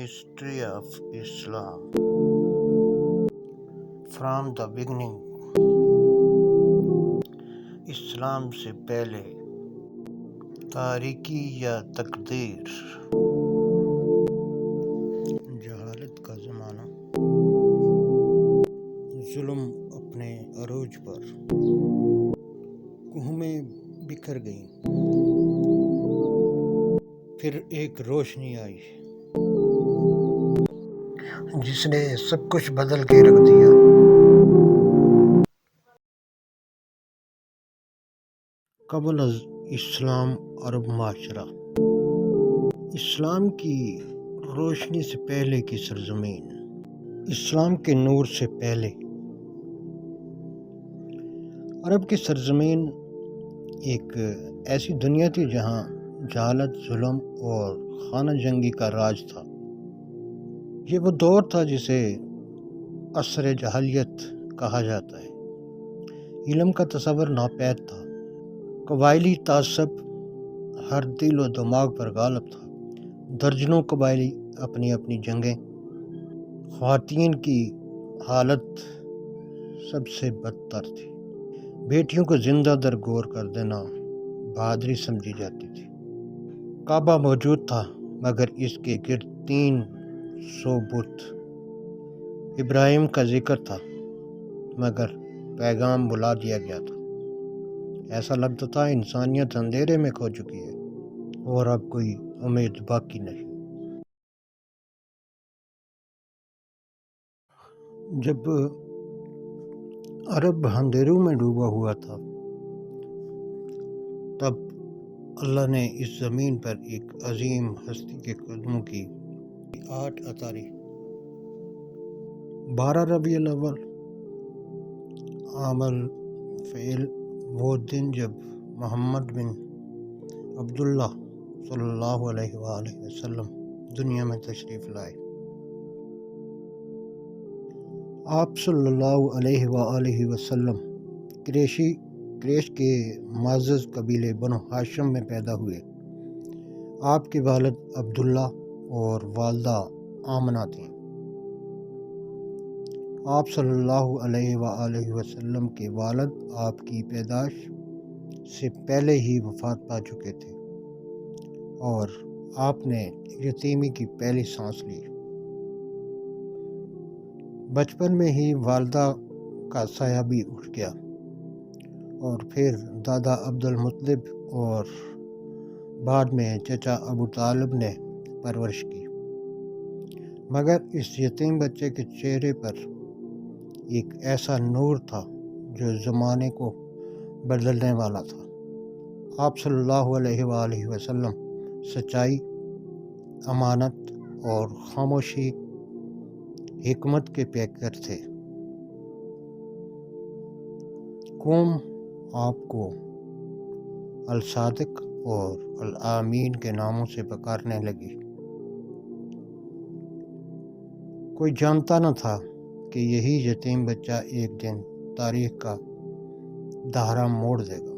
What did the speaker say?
history of Islam from the beginning. اسلام سے پہلے تاریکی یا تقدیر جہالت کا زمانہ۔ ظلم اپنے عروج پر کوہمیں بکھر گئیں۔ پھر ایک روشنی آئی۔ جس نے سب کچھ بدل کے رکھ دیا۔ قبل از اسلام عرب معاشرہ۔ اسلام کی روشنی سے پہلے کی سرزمین۔ اسلام کے نور سے پہلے۔ عرب کی سرزمین ایک ایسی دنیا تھی جہاں جہالت، ظلم اور خانہ جنگی کا راج تھا۔ یہ وہ دور تھا جسے عصر جہلیت کہا جاتا ہے۔ علم کا تصور ناپید تھا۔ قبائلی تعصب ہر دل و دماغ پر غالب تھا۔ درجنوں قبائلی اپنی اپنی جنگیں۔ خواتین کی حالت سب سے بدتر تھی۔ بیٹیوں کو زندہ در غور کر دینا بہادری سمجھی جاتی تھی۔ کعبہ موجود تھا، مگر اس کے گرد تین سو بت۔ ابراہیم کا ذکر تھا، مگر پیغام بلا دیا گیا تھا۔ ایسا لگتا تھا، انسانیت اندھیرے میں کھو چکی ہے، اور اب کوئی امید باقی نہیں۔ جب عرب اندھیروں میں ڈوبا ہوا تھا، تب اللہ نے اس زمین پر ایک عظیم ہستی کے قدموں کی آٹھ اتاری بارہ ربیع الاول۔ عمل فعل۔ وہ دن جب محمد بن عبداللہ صلی اللہ علیہ وآلہ وسلم دنیا میں تشریف لائے۔ آپ صلی اللہ علیہ وآلہ وسلم کریشی کریش کے معزز قبیلے بنو ہاشم میں پیدا ہوئے۔ آپ کے والد عبداللہ اور والدہ آمنہ تھیں۔ آپ صلی اللہ علیہ وآلہ وسلم کے والد آپ کی پیدائش سے پہلے ہی وفات پا چکے تھے اور آپ نے یتیمی کی پہلی سانس لی۔ بچپن میں ہی والدہ کا سایہ بھی اٹھ گیا اور پھر دادا عبد المطلب اور بعد میں چچا ابو طالب نے پرورش کی۔ مگر اس یتیم بچے کے چہرے پر ایک ایسا نور تھا جو زمانے کو بدلنے والا تھا۔ آپ صلی اللہ علیہ وآلہ وسلم سچائی، امانت اور خاموشی، حکمت کے پیکر تھے۔ قوم آپ کو الصادق اور الامین کے ناموں سے پکارنے لگی۔ کوئی جانتا نہ تھا کہ یہی یتیم بچہ ایک دن تاریخ کا دہرہ موڑ دے گا۔